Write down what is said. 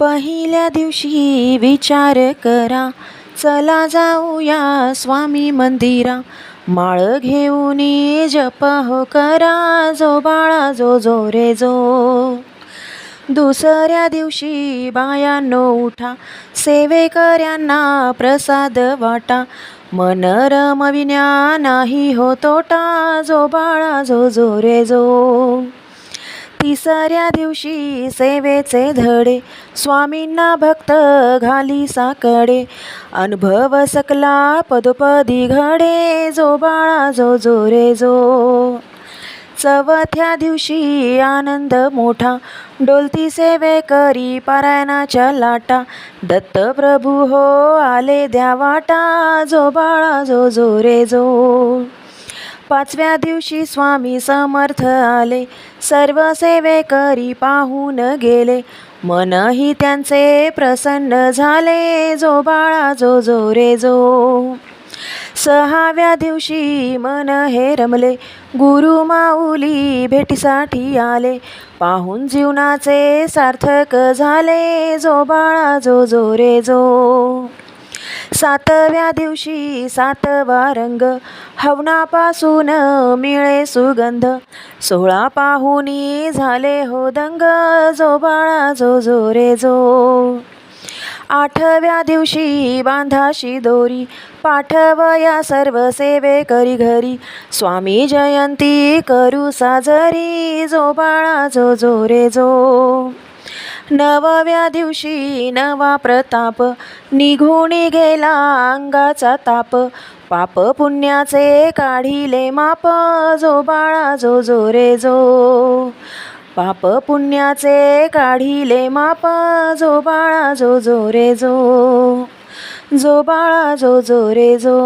पहिल्या दिवशी विचार करा. चला जाऊया स्वामी मंदिरा. माळ घेऊन जप हो करा. जो बाळा जो जो रे जो. दुसऱ्या दिवशी बायांनो उठा. सेवेकऱ्यांना प्रसाद वाटा. मन रमविण्या नाही हो तोटा. जो बाळा जो जो रे जो. तिसऱ्या दिवशी सेवेचे धडे स्वामींना भक्त घाली साकडे. अनुभव सकला पदोपदी घडे जो बाळा जो जो रे जो. चवथ्या दिवशी आनंद मोठा डोलती सेवे करी पारायणाच्या लाटा. दत्त प्रभू हो आले द्या वाटा जो बाळा जो जो रे जो. पाचव्या दिवशी स्वामी समर्थ आले. सर्व सेवे करी पाहून गेले. मनही त्यांचे प्रसन्न झाले. जो बाळा जो जो रे जो. सहाव्या दिवशी मन हे रमले. गुरु माऊली भेटीसाठी आले. पाहून जीवनाचे सार्थक झाले. जो बाळा जो जो रे जो. सातव्या दिवशी सातवा रंग. हवनापासून मिळे सुगंध. सोळा पाहुनी झाले हो दंग. जो बाळा जो जो रे जो. आठव्या दिवशी बांधाशी दोरी. पाठवया सर्व सेवे करी घरी. स्वामी जयंती करू साजरी. जो बाळा जो जो रे जो. नवव्या दिवशी नवा प्रताप. निघून गेला अंगाचा ताप. पाप पुण्याचे काढिले माप. जो बाळा जो जो रे जो. पाप पुण्याचे काढिले माप. जो बाळा जो जो रे जो. जो बाळा जो जो रे जो.